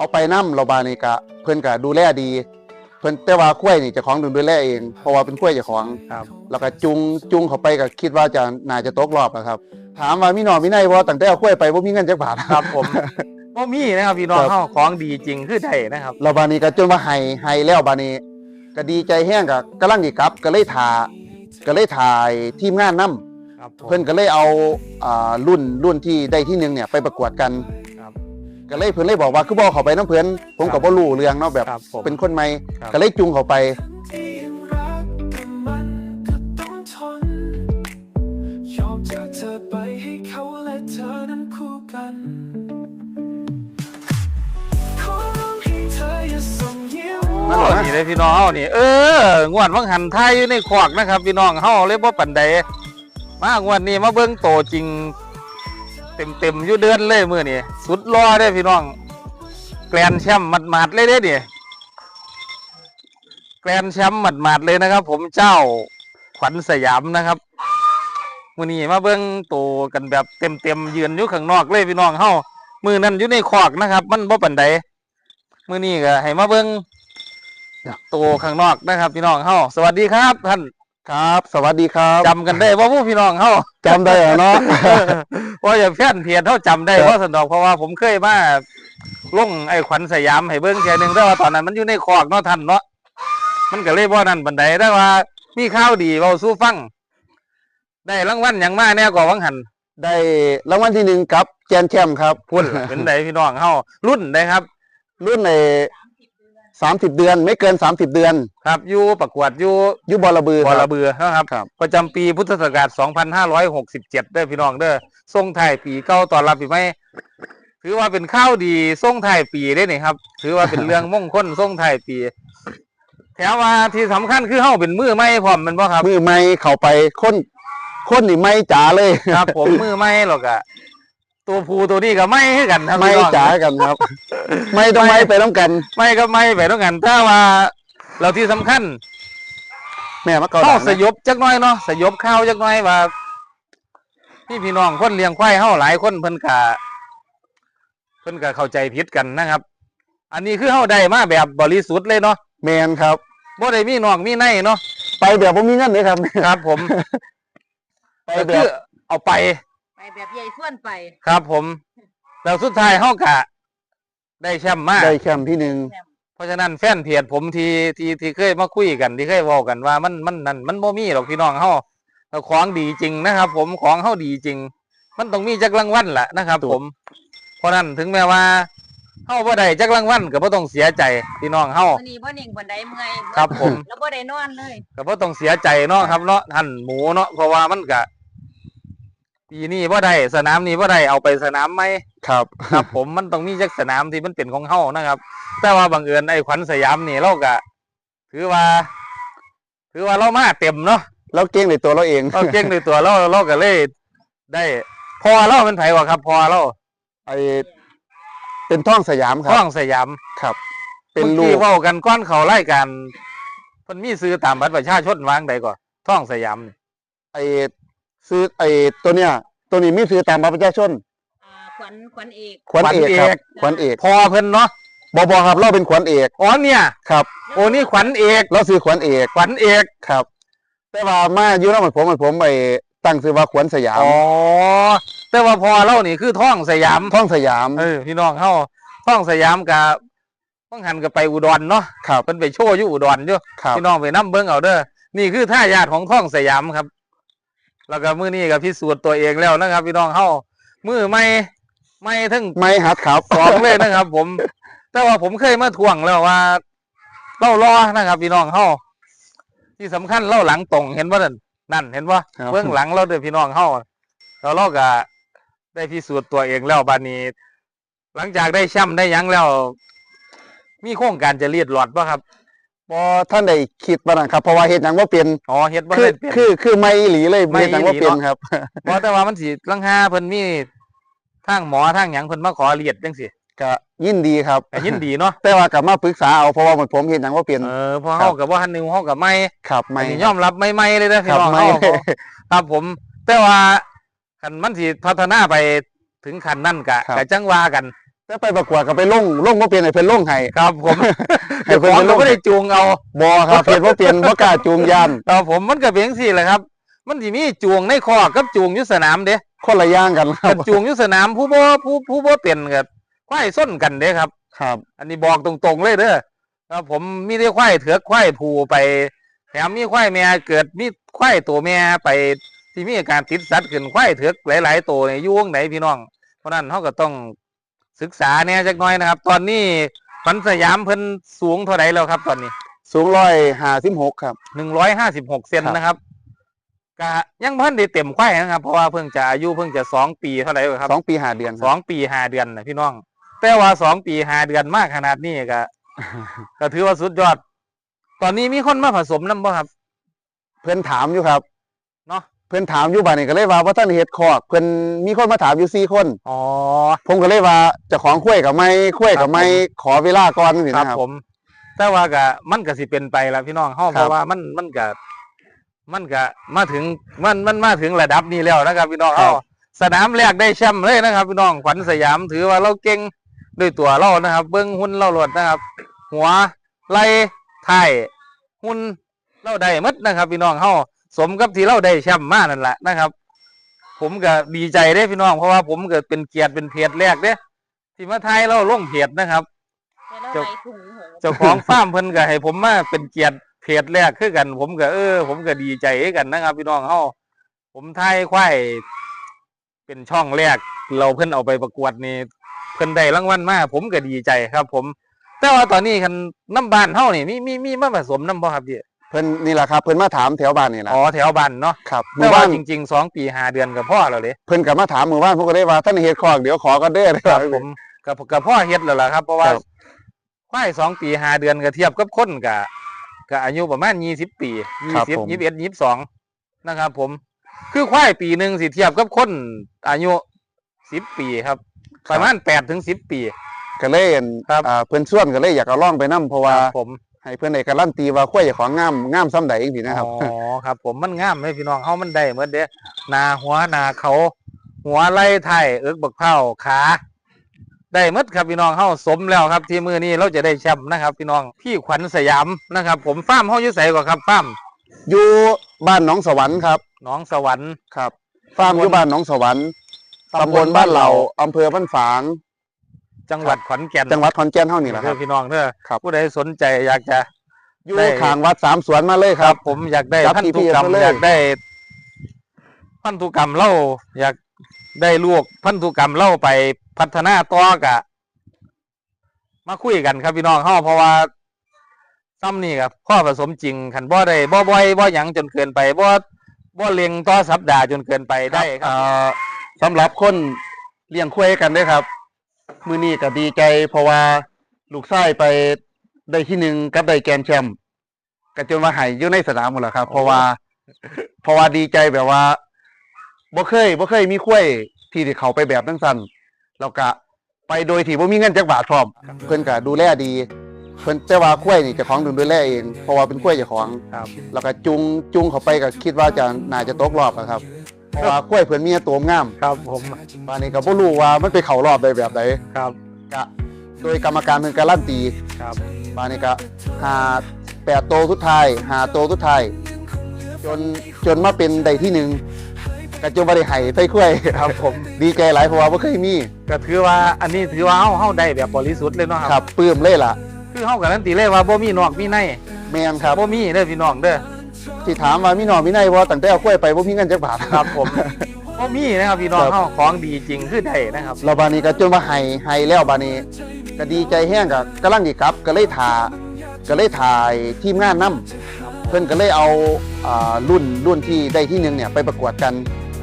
เอาไปน้ำเราบานี่กะเพิ่นก็ดูแลดี เพิ่นแต่ว่าคุ้วยนี่เจ้าของดูแลเองเพราะว่าเป็นคุ้วยเจ้าของ ครับ แล้วก็จุงจุงเขาไปก็คิดว่าจะน่าจะตกรอบอะครับ ถามว่ามีหนอมีในบ่ตั้งแต่เอาคุ้วยไปบ่มีเงินจักบาท ครับผมบ่มีนะครับพี่น้องครับ เฮาของดีจริงคือได้นะครับ เราบานี้ก็จนว่าไห้ไห้แล้วบานี้ก็ดีใจแห้งก็กำลังสิกลับก็เลยถ่าก็เลยถ่ายทีมงานนํครับผมเพิ่นก็เลยเอาอ่ารุ่นรุ่นที่ได้ที่หนึ่งเนี่ยไปประกวดกันครับ ก็เลยเพิ่นเลยบอกว่าคือบ่เขาไปน้ำเพิ่นผมก็บ่รู้เรื่องเนาะแบบ ครับผมเป็นคนใหม่ครับ ก็เลยจุงเขาไป ที่ยังรักแต่มันก็ต้องทน ยอมจากเธอไปให้เขาและเธอนั้นคู่กัน ขอร้องให้เธออย่าส่งยิ้ม นั่นโอ้เหรอนี่เลยพี่น้องเฮานี่ เอองวดวังหันไทยอยู่ในขวากนะครับ พี่น้องเฮาเลยบ่ปานใดมางวดนี้มาเบิ่งโตจริง เต็มๆอยู่เดือนเลยมือนี้สุดรอเด้พี่น้อง แกรนแชมป์หมาดๆเลยเด้นี่แกรนแชมป์หมาดๆเลยนะครับ ผมเจ้าขวัญสยามนะครับมือนี้มาเบิ่งโตกันแบบเต็มๆยืนอยู่ข้างนอกเลยพี่น้องเฮามือนั้นอยู่ในขอกนะครับ มันบ่ปานใดมือนี้ก็ให้มาเบิ่งโตข้างนอกนะครับ พี่น้องเฮาสวัสดีครับท่าน ครับ สวัสดีครับจำกันได้บ่ผู้พี่น้องเฮาจำได้เหรอเนาะว่าอย่าเพี้ยนเพียนเท่าจำได้ครับเพราะสนดอกเพราะว่าผมเคยมาลงไอ้ขวัญสยามให้เบิ้งเทียหนึงแต่ว่าตอนนั้นมันอยู่ในคอกเนาะท่านเนาะมันก็เลยบ่นั่นบันไดแต่ว่ามีข้าวดีเว้าสู้ฟัง ได้รางวัลหยังมาแน่กว่าวังหันได้รางวัลที่หนึ่งกับแจนแชมป์ครับ พุ่น เป็นไดพี่น้องเฮารุ่นได้ครับ รุ่นใน สามสิบเดือน ไม่เกินสามสิบเดือนครับอยู่ประกวดอยู่อยุบอระบือบอคระรับเบือนะครับ ครับ ประจำปีพุทธศักราช2567เด้อพี่น้องเด้อส่งท้ายปีเก่าตอนรับปีใหม่ถือว่าเป็นข้าวดีส่งท้ายปีได้นี่ครับ ถือว่าเป็นเรื่องมงคลส่งท้ายปี แถมว่าที่สำคัญคือเฮาเป็นมือใหม่พร้อมแมันบ่ครับ มือไม่เข้าไปค้นค้นนี่ไม่จ๋าเลยครับ ผมมือใหม่หรอกอะตัวผูตัวนี้ก็ไม่คือกันครับไม่พี่น้อง จ๋ากันครับ ไม่ต้องไม่ไม่ไปต้องกัน ไม่ก็ไม่ไปต้องกันถ้าว่า เราที่สำคัญแม่มาเกาเข้าดังสนะยบจักหน้อยเนาะสยบข้าวจักหน้อยว่าพี่พี่น้องคนเลี้ยงควายเฮาหลายคนเพิ่นกะเพิ่นกะเข้าใจผิดกันนะครับ อันนี้คือเฮาได้มาแบบบริสุทธิ์เลยเนาะแมนครับ บ่ได้มีน้องมีในเนาะไปแบบผมมีเงินเลยครับ ครับ ผมไปก็แบคืบอเอาไป ไปแบบใหญ่ส่วนไป ครับผม แล้วสุดท้ายเฮากะ ได้แชมป์มาได้แชมป์ที่หนึ่งเพราะฉะนั้นแฟนเพจผมที่ที่ที่เคยมาคุยกันที่เคยเว้ากันว่ามันมันนั่นมันบ่มีหรอกพี่น้องเฮาแล้วของดีจริงนะครับ ผมของเฮาดีจริง มันต้องมีจักรางวัลล่ะนะครับ ผม เพราะนั้นถึงแม้ว่าเฮาบ่ได้จักรางวัลก็บ่ต้องเสียใจพี่น้องเฮาวันนี้บ่นิ่งบ่ได้เมื่อยครับผมแล้วบ่ได้นอนเลยก็บ่ต้องเสียใจเนาะครับเนาะท่านหมูเนาะเพราะว่ามันก็ ปีนี้บ่ได้สนามนี้บ่ได้เอาไปสนามไหมครับ ครับ ผมมันต้องมีจักสนามที่มันเป็นของเฮานะครับ แต่ว่าบังเอิญไอ้ขวัญสยามนี่เราก็ถือว่า ถือว่าเรามาเต็มเนาะเราเก่งในตัวเราเองเราเก่งในตัวเราเราก็เลยได้พอเราเป็นไผวะครับ พอเราไอเป็นท่องสยามครัท้บองสยามครับ เป็นมื่อลูกี้กเว้ากันก้อนเขาไล่กันเพิ่นมีซื้อตามบัตรประชาชนวางใดก่อนท้องสยามนี่ไอ ซื้อไอตัวเนี้ยตัวนี้มีซื้อตามบัตรประชาชนอ่าขวัญขวัญเอกขวัญเอกครับขวัญเอกพอเพิ่นเนาะบอบอครับเราเป็นขวัญเอกอ๋อเนี่ยครับ โอ้นี่ขวัญเอกเราซื้อขวัญเอกขวัญเอกครับ แต่ว่ามาอยู่แล้วเหมือนผมเหมือนผมไปตั้งซื้อว่าขวัญสยามอ๋อแต่ว่าพอเรานี่คือท้องสยามท่องสยามเออพี่น้องเฮาท้องสยามกับต้องหันกับไปอุดรเนาะครับเพิ่นไปโชว์อยู่อุดรอยู่ครับพี่น้องไปนํเบิ่งเอาเด้อนี่คือท่ายาทของท้องสยามครับ แล้วก็มื้อนี้ก็พิสูจน์ตัวเองแล้วนะครับ พี่น้องเฮามือไม่ไม่ทั้งไม่ฮัดครับสองเลยนะครับ ผม แต่ว่าผมเคยมาทวงแล้วว่าเล่ารอนะครับ พี่น้องเฮาที่สำคัญเล่าหลังตรงเห็นว่านั่นนั่นเห็นว่าครับเบื้องหลังเราเด้อพี่น้องเฮาแล้วเราก็ได้พิสูจน์ตัวเองแล้วบานี้ หลังจากได้แช่ำได้หยังแล้ว มีโครงการจะเลียดหลอดป่ะครับ บอท่านได้คิดบ้างครับเพราะว่าเหตุหยังว่าเป็นอ๋อเฮ็ดบ่คือได้เปลี่ยน คือคือไม่อีหลีเลยไม่เหตุหยังว่าอีหลีเป็นเนาะครับบ่แต่ว่ามันสิลังหาเพิ่นมีทางหมอทางหยังเพิ่นมาขอเลียดจังซี่ก็ยินดีครับก็ยินดีเนาะแต่ว่ากลับมาปรึกษาเอาเพราะว่าเหมือนผมเห็นหยังว่าเป็นเออเพอเฮากับว่าหันหนึงเฮากับไม่ครับอัไม่นนี้ยอมรับไม่ไม่เลยนะพี่ครับน้องไม่ เฮาครับผม แต่ว่าคันมันสิพัฒนาไปถึงขั้นนั่นกะครับกะจังว่ากัน แต่ไปประกวดก็ไปลงลงบ่เปลี่ยนให้เพิ่นลงให้ครับผมให้เจ้าเพิ่นของไปลก็งไม่ได้จูงเอาบ่ครับเพิ่นบ่เปลี่ยนบ่กล้าจูงยานครับผมมันก็เป็นจังซี่แหละครับ มันสิมีจูงในคอกกับจูงอยู่สนามเด้คนละอย่างกันครักับนจูงอยู่สนามผู้บ่ผู้ผู้บ่เป็นก็ควายส้นกันเด้ครับ ครับ อันนี้บอกตรงๆเลยเด้อครับผมมีได้ควายเถือกควายผูไปแถมมีควายแม่เกิดมีควายตัวแม่ไปที่มีอาการติดสัตว์ขึ้นควายเถือกหลาย ๆ ตัวเนี่ยอยู่วงไหนพี่น้อง เพราะนั้นเขาก็ต้อง ศึกษาเนี่ยจักหน่อยนะครับ ตอนนี้ฝันสยามเพิ่นสูงเท่าไหร่แล้วครับตอนนี้สูง156ครับ หนึ่งร้อยห้าสิบหกเซนครับนะครับก็ยังเพิ่นได้เต็มควายนะครับ เพราะว่าเพิ่งจะอายุเพิ่งจะสองปีเท่าไหร่ครับสองปีห้าเดือนคสรับองปีห้าเดือนนะพี่น้อง แต่ว่าสองปีห้าเดือนมากขนาดนี้ก็ ก็ถือว่าสุดยอด ตอนนี้มีคนมาผสมน้ำบ่ครับ เพิ่นถามอยู่ครับ เนาะเพิ่นถามอยู่บัดนี้ก็เลยว่าบ่ทันเฮ็ดคอกเพิ่นมีคนมาถามอยู่สี่คน อ๋อผมก็เลยว่าเจ้าของคุ้วยกับไม่คุ้วยกับไม่ครับผมขอเวลาก่อนสิครับนะครับ ผม แต่ว่าก็มันก็สิเป็นไปแล้วพี่น้องเฮาครับ เพราะว่ามันมันก็มันก็มาถึงมันมันมาถึงระดับนี้แล้วนะครับ พี่น้องเฮาสนามแรกได้แชมป์เลยนะครับ พี่น้องขวัญสยามถือว่าเราเก่งด้วยตัวเรานะครับ เบิ้งหุ่นเราหลดนะครับ หัวไหล่ท้ายหุ่นเราได้หมดนะครับ พี่น้องเฮา สมกับที่เราได้แชมป์มานั่นแหละนะครับ ผมก็ดีใจเด้พี่น้องเพราะว่าผมก็เป็นเกียรติเป็นเพจแรกเด้ที่มาไทยเราลงเพจนะครับแต่เราเจ้าไหลถุงหูเจ้าของฟาร์มเพิ่นก็ให้ ผมมาเป็นเกียรติเพจแรกคือกัน ผมก็เออ ผมก็ดีใจคือกันนะครับ พี่น้องเฮาผมไทยควายเป็นช่องแรก เราเพิ่นเอาไปประกวดนี่เพิ่นได้รางวัลมาผมก็ดีใจครับ ผม แต่ว่าตอนนี้คันน้ำบ้านเฮานี่มีมีมีมาผสมน้ำบ่ครับพี่ เพิ่นนี่แหละครับเพิ่นมาถามแถวบ้านนี่แหละอ๋อแถวบ้านเนาะครับแต่เมื่อว่าวานจริงๆสองปีห้าเดือนก็พอแล้วเด้เพิ่นก็มาถามเมื่อวานผมก็เลยว่าท่านเฮ็ดคอกเดี๋ยวขอก็เด้อครับ ผมกับกับพ่อเฮ็ดแล้วล่ะครับ เพราะว่าครับ ควายสองปีห้าเดือนก็เทียบกับคนก็ก็อายุประมาณยี่สิบปียี่ครับสิบผมยี่สิบเอ็ดยี่สิบสองนะครับ ผม คือควายปีหนึ่งสิเทียบกับคนอายุสิบปีครับ ประมาณแปดถึงสิบปี ก็เลยเห็นครับ อ่าเพิ่นชวนก็เลยอยากเอาล่องไปนํเพราะว่า ครับผม ให้เพิ่นได้การันตีว่าคุ้วยเจ้าของงามงามซ้ำใดจังซี่นะครับ อ๋อครับ ผมมันงามไหมพี่น้องเฮามันได้เหมือนเด้หนาหัวหนาเขา หัวไหล่ไทยเอิกบักเผาขา ได้หมดครับพี่น้องเฮาสมแล้วครับ ที่มือนี้เราจะได้แชมป์นะครับ พี่น้องพี่ขวัญสยามนะครับ ผมฟาร์มเฮาอยู่ไสกว่าครับฟาร์มอยู่บ้านหนองสวรรค์ครับหน้องสวรรค์ ครับ ฟาร์มอยู่บ้านหนองสวรรค์ตำบลบ้านเหล่าอำเภอบ้านฝาง จังหวัดขอนแก่นจังหวัดขอนแก่นเฮานี่แหละคเด้รัอบ พี่น้องเด้อครับ ผู้ใดสนใจอยากจะอยู่ได้ข้างวัดสามสวนมาเลยคครัรับ บ ผมอยากได้จับพันธุกรรม GPS มาเลย อยากได้ พันธุกรรมเล่าอยากได้ลูกพันธุกรรมเล่าไปพัฒนาต่อกะ มาคุยกันครับพี่น้องเฮาเพราะว่าซ้ำนี่ครับพ่อผสมจริงขันบ่ได้บ่บ่อยบ่หยังจนเกินไปบ่บ่เล็งต่อสัปดาห์จนเกินไปได้ครัอ่บาสำหรับคนเลี้ยงควายกันเด้อครับ มื้อนี้ก็ดีใจ เพราะว่าลูกชายไปได้ที่หนึ่งกับได้แกรนด์แชมป์ก็จนว่าใหายอยู่ในสนามหมดแล้วครับ เพราะว่า เพราะว่าดีใจแบบว่าบ่เคยบ่เคยมีควายที่ที่เขาไปแบบนั้นสั่นแล้วก็ไปโดยที่บ่มีเงินจักบาทพร้อม เพิ่นก็ดูแลดี เพิ่นแต่ว่าควายนี่เจ้าของดูแลเองเพราะว่าเป็นควายเจ้าของครับ แล้วก็จุงจุงเขาไปก็คิดว่าจะน่าจะตกรอบอะครับ เพราะว่าควายเพิ่นมีตัวงามครับผมป่านนี้ก็บ่รู้ว่ามันไปเข้ารอบได้แบบใดครับก็โดยกรรมการเพิ่นการันตีครับป่านนี้ก็หาแปดโตวสุดท้ายหาโตวสุดท้ายจนจนมาเป็นได้ที่หนึ่งก็จนบ่ได้ให้ไฟควายครับผมดีใจหลายเพราะว่าบ่เคยมีก็ถือว่าอันนี้ถือว่าเฮาเฮาได้แบบบริสุทธิ์เลยเนาะคครัรับบปลื้มเลยล่ะ คือเฮาการันตีเลยว่าบ่มีนอกมีในแม่นครับบ่มีเด้อพี่น้องเด้อ ที่ถามว่ามีหนอมีในบ่ตั้งแต่เอาควายไปบ่มีเงินจักบาทครับผมบ่มีนะครับพี่น้องครับเฮาของดีจริงคือได้นะครับเราบานี้ก็จนว่าให้ให้แล้วบานี้ก็ดีใจแห้งก็กำลังสิกลับ ก็เลยถ่าก็เลยถ่ายทีมงานนํเพิ่นก็เลยเอาอ่ารุ่นรุ่นที่ได้ที่หนึ่งเนี่ยไปประกวดกัน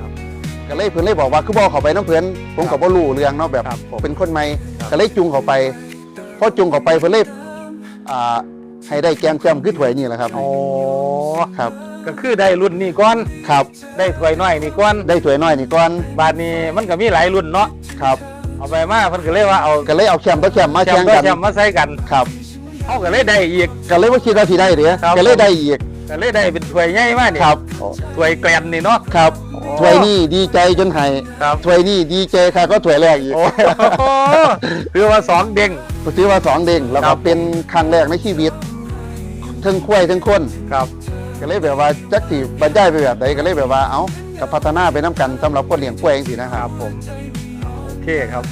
ครับก็เลยเพิ่นเลยบอกว่าคือบ่เข้าไปน้ำเพิ่นผมก็บ่รู้เรื่องเนาะแบบครับผมเป็นคนใหม่ครับก็เลยจูงเข้าไปพอจูงเข้าไปเพิ่นเลยอ่า ให้ได้แกมแชมป์คือถ้วยนี่แหละครับโอ้ครับ ก็คือได้รุ่นนี้ก่อนครับ ได้ถ้วยน้อยนี่ก่อนได้ถ้วยน้อยนี่ก่อนบาดนี้มันก็มีหลายรุ่นเนาะครับเอาไปมาเพิ่นก็เลยว่าเอาก็เลยเอาแชมป์ต่อแชมป์มาแชแข่มงป์ด้วยกันแชมป์มาใส่กันครับเฮาก็เลยได้อีกก็เลยว่าคิดว่าสิได้เด้ครับก็เลยได้อีกก็เลยได้เป็นถ้วยใหญ่มานี่ครับถ้วยแกลนนี่เนาะครับโอ้ถ้วยนี่ดีใจจนไห้ครับถ้วยนี่ดีใจค่ะก็ถ้วยแรกอีกโอ้โหถือว่าสองเด้งถือว่าสองเด้งแล้วครัก็บเป็นครั้งแรกในชีวิต ทั้งคุ้ยทั้งคนครับก็เลยแบบว่าจักสิบรรยายไปแบบใดก็เลยแบบว่าเอ้ากับพัฒนาไปน้ำกันสำหรับคนเลี้ยงกล้วยเองสินะคครับรับผมโอเคครับ